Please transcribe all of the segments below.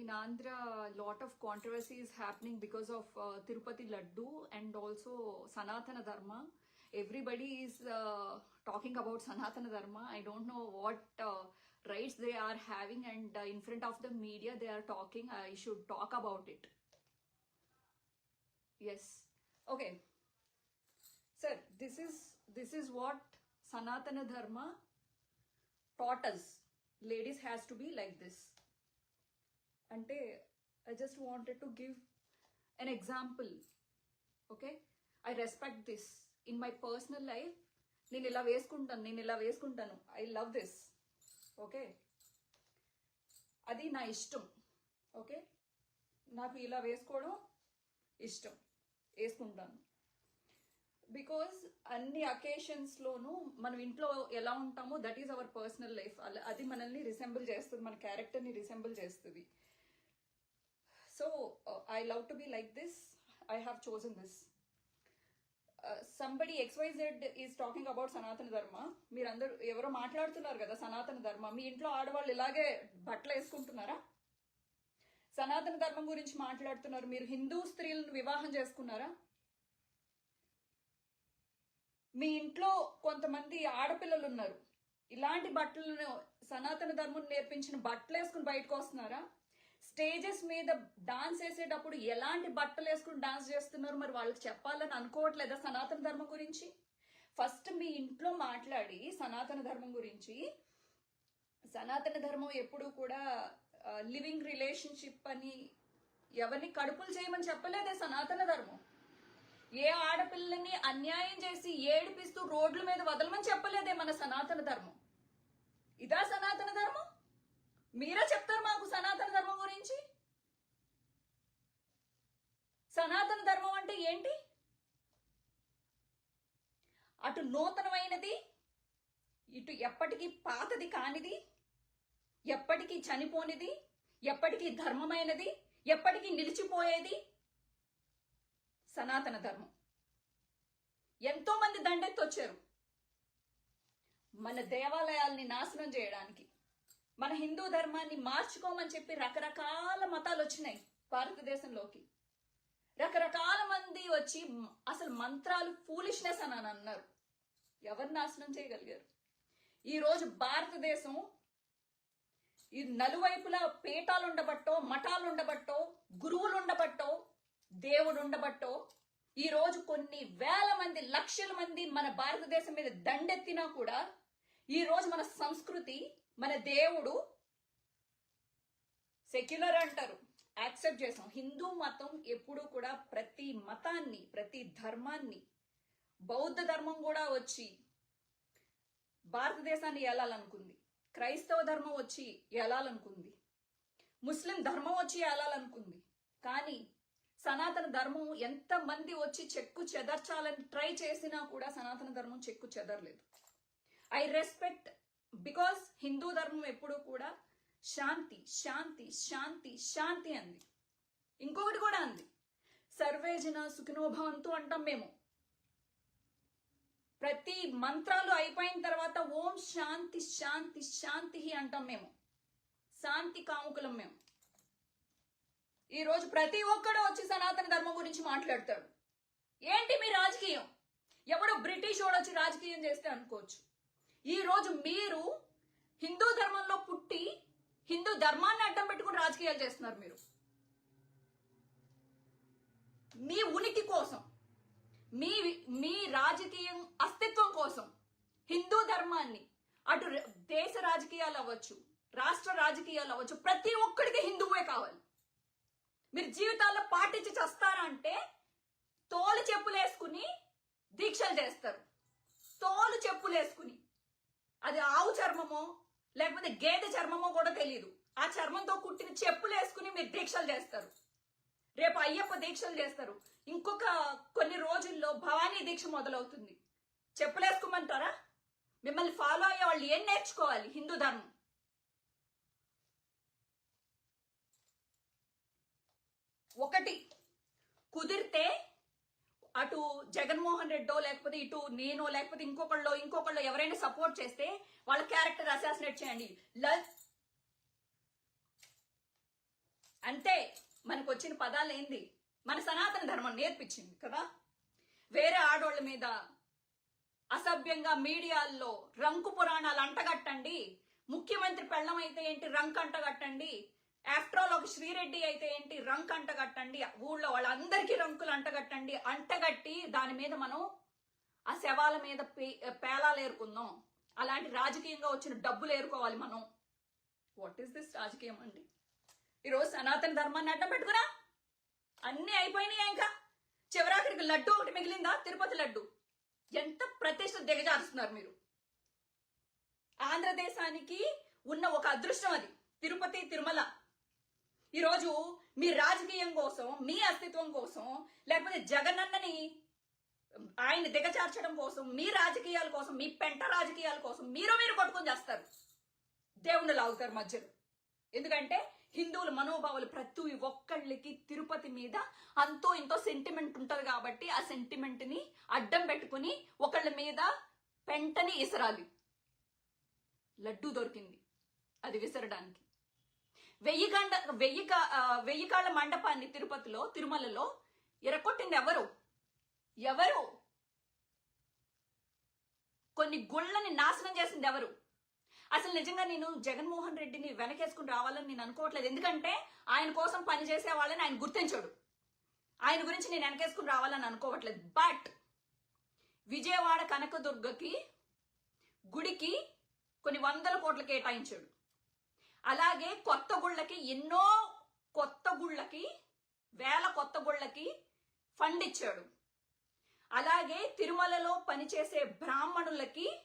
in Andhra, a lot of controversy is happening because of uh, Tirupati Laddu and also Sanatana Dharma. Everybody is uh, talking about Sanatana Dharma. I don't know what uh, rights they are having, and uh, in front of the media, they are talking. I should talk about it. Yes. Okay. Sir, this is this is what Sanatana Dharma taught us. Ladies has to be like this. అంటే I just wanted to give an example okay I respect this in my personal life నేను ఇలా వేసుకుంటాను నేను ఇలా వేసుకుంటాను. I love this okay అది నా ఇష్టం ఓకే నాకు ఇలా వేసుకోవడం ఇష్టం వేసుకుంటాను. బికాజ్ అన్ని అకేషన్స్లోనూ మనం ఇంట్లో ఎలా ఉంటామో that is our personal life అది మనల్ని రిసెంబుల్ చేస్తుంది మన క్యారెక్టర్ని రిసెంబుల్ చేస్తుంది. So I love to be like this I have chosen this somebody XYZ is talking about Sanatana Dharma మీరందరూ ఎవరో మాట్లాడుతున్నారు కదా సనాతన ధర్మ మీ ఇంట్లో ఆడవాళ్ళు ఇలాగే బట్టలు వేసుకుంటున్నారా? సనాతన ధర్మం గురించి మాట్లాడుతున్నారు. మీరు హిందూ స్త్రీలను వివాహం చేసుకున్నారా? మీ ఇంట్లో కొంతమంది ఆడపిల్లలు ఉన్నారు. ఇలాంటి బట్టలను సనాతన ధర్మం నేర్పించిన బట్టలు వేసుకుని బయటకు వస్తున్నారా? స్టేజెస్ మీద డాన్స్ వేసేటప్పుడు ఎలాంటి బట్టలు వేసుకుని డాన్స్ చేస్తున్నారు మరి వాళ్ళకి చెప్పాలని అనుకోవట్లేదా సనాతన ధర్మం గురించి? ఫస్ట్ మీ ఇంట్లో మాట్లాడి సనాతన ధర్మం గురించి. సనాతన ధర్మం ఎప్పుడు కూడా లివింగ్ రిలేషన్షిప్ అని ఎవరిని కడుపులు చేయమని చెప్పలేదే సనాతన ధర్మం. ఏ ఆడపిల్లని అన్యాయం చేసి ఏడిపిస్తూ రోడ్ల మీద వదలమని చెప్పలేదే మన సనాతన ధర్మం. ఇదా సనాతన ధర్మం? మీరే చెప్తారు మాకు సనాతన ధర్మం గురించి సనాతన ధర్మం అంటే ఏంటి అటు నూతనమైనది ఇటు ఎప్పటికీ పాతది కానిది ఎప్పటికీ చనిపోనిది ఎప్పటికీ ధర్మమైనది ఎప్పటికీ నిలిచిపోయేది సనాతన ధర్మం. ఎంతో మంది దండెత్తొచ్చారు మన దేవాలయాల్ని నాశనం చేయడానికి. మన హిందూ ధర్మాన్ని మార్చుకోమని చెప్పి రకరకాల మతాలు వచ్చినాయి భారతదేశంలోకి. రకరకాల మంది వచ్చి అసలు మంత్రాలు ఫూలిష్నెస్ అని అన్నారు. ఎవరు నాశనం చేయగలిగారు? ఈరోజు భారతదేశం ఈ నలువైపులా పీఠాలు ఉండబట్టో మఠాలు ఉండబట్టో గురువులు ఉండబట్టో దేవుడు ఉండబట్టో ఈ రోజు కొన్ని వేల మంది లక్షల మంది మన భారతదేశం మీద దండెత్తినా కూడా ఈరోజు మన సంస్కృతి మన దేవుడు సెక్యులర్ అంటారు. యాక్సెప్ట్ చేసాం హిందూ మతం ఎప్పుడూ కూడా ప్రతి మతాన్ని ప్రతి ధర్మాన్ని బౌద్ధ ధర్మం కూడా వచ్చి భారతదేశాన్ని ఏలాలనుకుంది. క్రైస్తవ ధర్మం వచ్చి ఏలాలనుకుంది. ముస్లిం ధర్మం వచ్చి ఏలాలనుకుంది. కానీ సనాతన ధర్మం ఎంతమంది వచ్చి చెక్కు చెదర్చాలని ట్రై చేసినా కూడా సనాతన ధర్మం చెక్కు చెదరలేదు. ఐ రెస్పెక్ట్ బికాస్ హిందూ ధర్మం ఎప్పుడూ కూడా శాంతి శాంతి శాంతి శాంతి అంది. ఇంకొకటి కూడా అంది. సర్వేజన సుఖినోభవంతు అంటాం మేము. ప్రతి మంత్రాలు అయిపోయిన తర్వాత ఓం శాంతి శాంతి శాంతి అంటాం మేము. శాంతి కాముకులం మేము. ఈరోజు ప్రతి ఒక్కడు వచ్చి సనాతన ధర్మం గురించి మాట్లాడతాడు. ఏంటి మీ రాజకీయం? ఎవడో బ్రిటిష్ వాడు వచ్చి రాజకీయం చేస్తే అనుకోవచ్చు. ఈరోజు మీరు హిందూ ధర్మంలో పుట్టి హిందూ ధర్మాన్ని అడ్డం పెట్టుకుని రాజకీయాలు చేస్తున్నారు మీరు. మీ ఉనికి కోసం మీ మీ రాజకీయం అస్తిత్వం కోసం హిందూ ధర్మాన్ని అటు దేశ రాజకీయాలు అవ్వచ్చు రాష్ట్ర రాజకీయాలు అవ్వచ్చు ప్రతి ఒక్కడికి హిందువే కావాలి. మీరు జీవితాల్లో పాటించి చస్తారా అంటే తోలు చెప్పులేసుకుని దీక్షలు చేస్తారు. తోలు చెప్పులేసుకుని. అది ఆవు చర్మమో లేకపోతే గేదె చర్మమో కూడా తెలియదు ఆ చర్మంతో కుట్టిన చెప్పులు వేసుకుని మీరు దీక్షలు చేస్తారు. రేపు అయ్యప్ప దీక్షలు చేస్తారు. ఇంకొక కొన్ని రోజుల్లో భవానీ దీక్ష మొదలవుతుంది. చెప్పులేసుకోమంటారా? మిమ్మల్ని ఫాలో అయ్యే వాళ్ళు ఏం నేర్చుకోవాలి? హిందూ ధర్మం. ఒకటి కుదిరితే అటు జగన్మోహన్ రెడ్డో లేకపోతే ఇటు నేను లేకపోతే ఇంకొకళ్ళు ఇంకొకళ్ళు ఎవరైనా సపోర్ట్ చేస్తే వాళ్ళ క్యారెక్టర్ అసాసినేట్ చేయండి. లవ్ అంతే. మనకు వచ్చిన పదాలు ఏంది మన సనాతన ధర్మం నేర్పించింది కదా? వేరే ఆడోళ్ళ మీద అసభ్యంగా మీడియాల్లో రంకు పురాణాలు అంటగట్టండి. ముఖ్యమంత్రి పెళ్ళం అయితే ఏంటి? రంక్ అంటగట్టండి. ఆఫ్టర్ ఆల్ ఒక శ్రీరెడ్డి అయితే ఏంటి? రంక్ అంటగట్టండి. ఊళ్ళో వాళ్ళందరికీ రంకులు అంటగట్టండి. అంటగట్టి దాని మీద మనం ఆ శవాల మీద పే- పేలాలు ఏరుకుందాం. అలాంటి రాజకీయంగా వచ్చిన డబ్బులు ఏరుకోవాలి మనం. వాట్ ఈస్ దిస్ రాజకీయం అండి? ఈరోజు సనాతన ధర్మాన్ని అడ్డం పెట్టుకురా. అన్నీ అయిపోయినాయి ఇంకా? చివరాఖరికి లడ్డు ఒకటి మిగిలిందా? తిరుపతి లడ్డు. ఎంత ప్రతిష్ట దిగజారుస్తున్నారు మీరు. ఆంధ్రదేశానికి ఉన్న ఒక అదృష్టం అది. తిరుపతి తిరుమల. ఈరోజు మీ రాజకీయం కోసం మీ అస్తిత్వం కోసం లేకపోతే జగనన్నని ఆయన దిగజార్చడం కోసం మీ రాజకీయాల కోసం మీ పెంట రాజకీయాల కోసం మీరు మీరు కొట్టుకొని చేస్తారు. దేవుణ్ణి లాగుతారు మధ్యలో. ఎందుకంటే హిందువుల మనోభావాలు ప్రతి ఒక్కళ్ళకి తిరుపతి మీద అంతో ఇంతో సెంటిమెంట్ ఉంటుంది కాబట్టి ఆ సెంటిమెంట్ని అడ్డం పెట్టుకుని ఒకళ్ళ మీద పెంటని ఇసరాలి. లడ్డూ దొరికింది. అది విసరడానికి. వెయ్యి గండ వెయ్యి కా- వెయ్యి కాళ్ళ మండపాన్ని తిరుపతిలో తిరుమలలో ఎరకొట్టింది ఎవరు? ఎవరు? కొన్ని గుళ్ళని నాశనం చేసింది ఎవరు? అసలు నిజంగా నేను జగన్మోహన్ రెడ్డిని వెనకేసుకుని రావాలని నేను అనుకోవట్లేదు. ఎందుకంటే ఆయన కోసం పనిచేసే వాళ్ళని ఆయన గుర్తించాడు. ఆయన గురించి నేను వెనకేసుకుని రావాలని అనుకోవట్లేదు. బట్ విజయవాడ కనకదుర్గకి గుడికి కొన్ని వందల కోట్లు కేటాయించాడు. అలాగే కొత్త గుళ్ళకి ఎన్నో కొత్త గుళ్ళకి వేల కొత్త గుళ్ళకి ఫండ్ ఇచ్చాడు. అలాగే తిరుమలలో పనిచేసే బ్రాహ్మణులకి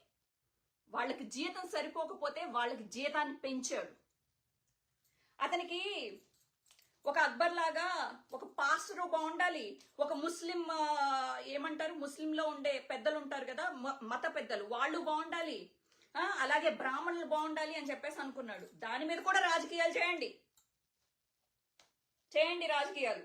వాళ్ళకి జీతం సరిపోకపోతే వాళ్ళకి జీతాన్ని పెంచాడు. అతనికి ఒక అక్బర్ లాగా ఒక పాస్టర్ బాగుండాలి. ఒక ముస్లిం ఏమంటారు? ముస్లింలో ఉండే పెద్దలు ఉంటారు కదా మ- మత పెద్దలు. వాళ్ళు బాగుండాలి. అలాగే బ్రాహ్మణులు బాగుండాలి అని చెప్పేసి అనుకున్నాడు. దాని మీద కూడా రాజకీయాలు చేయండి. చేయండి రాజకీయాలు.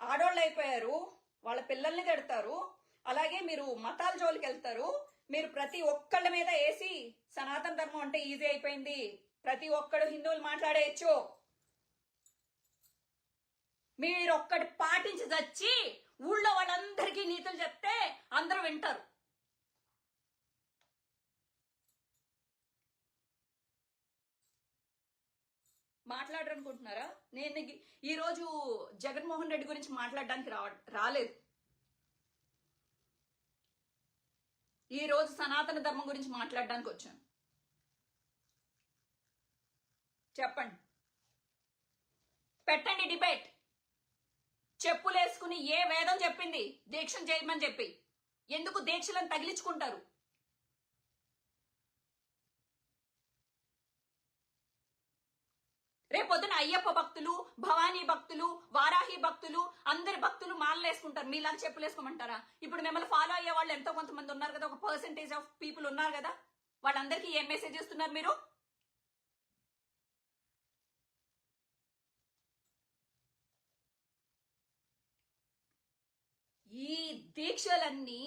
ఆడోళ్ళు అయిపోయారు వాళ్ళ పిల్లల్ని కడతారు. అలాగే మీరు మతాల జోలికి వెళ్తారు. మీరు ప్రతి ఒక్కళ్ళ మీద వేసి సనాతన ధర్మం అంటే ఈజీ అయిపోయింది. ప్రతి ఒక్కడు హిందువులు మాట్లాడేయచ్చు. మీరు ఒక్కటి పాటించి చచ్చి ఊళ్ళో వాళ్ళందరికీ నీతులు చెప్తే అందరూ వింటారు. మాట్లాడరనుకుంటున్నారా? నేను ఈరోజు జగన్మోహన్ రెడ్డి గురించి మాట్లాడడానికి రా రాలేదు. ఈ రోజు సనాతన ధర్మం గురించి మాట్లాడడానికి వచ్చాను. చెప్పండి. పెట్టండి డిబేట్. చెప్పులేసుకుని ఏ వేదం చెప్పింది దీక్షను చేయమని చెప్పి. ఎందుకు దీక్షలను తగిలించుకుంటారు? రేపొద్దున అయ్యప్ప భక్తులు భవానీ భక్తులు వారాహి భక్తులు అందరి భక్తులు మాలలేసుకుంటారు. మీలాగా చెప్పులు వేసుకోమంటారా? ఇప్పుడు మిమ్మల్ని ఫాలో అయ్యే వాళ్ళు ఎంతో కొంతమంది ఉన్నారు కదా ఒక పర్సెంటేజ్ ఆఫ్ పీపుల్ ఉన్నారు కదా వాళ్ళందరికీ ఏం మెసేజ్ ఇస్తున్నారు మీరు? ఈ దీక్షలన్నీ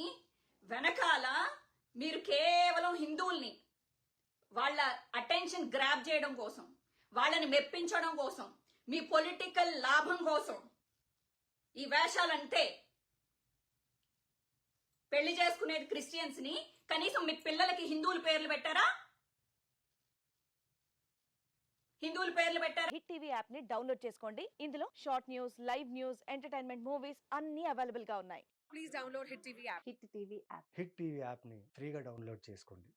వెనకాల మీరు కేవలం హిందువుల్ని వాళ్ళ అటెన్షన్ గ్రాప్ చేయడం కోసం వాళ్ళని మెప్పించడం కోసం మీ పొలిటికల్ లాభం కోసం ఈ వేషాలంతే పెళ్ళి చేసుకునేది క్రిస్టియన్స్ని కనీసం మీ పిల్లలకి హిందువుల పేర్లు పెట్టారా? హిందువుల పేర్లు పెట్టారా? హిట్ టీవీ యాప్ని డౌన్లోడ్ చేసుకోండి. ఇందులో short news live news entertainment movies అన్ని అవైలబుల్గా ఉన్నాయి. please download Hit TV app. Hit TV app. Hit TV యాప్ని ఫ్రీగా డౌన్లోడ్ చేసుకోండి.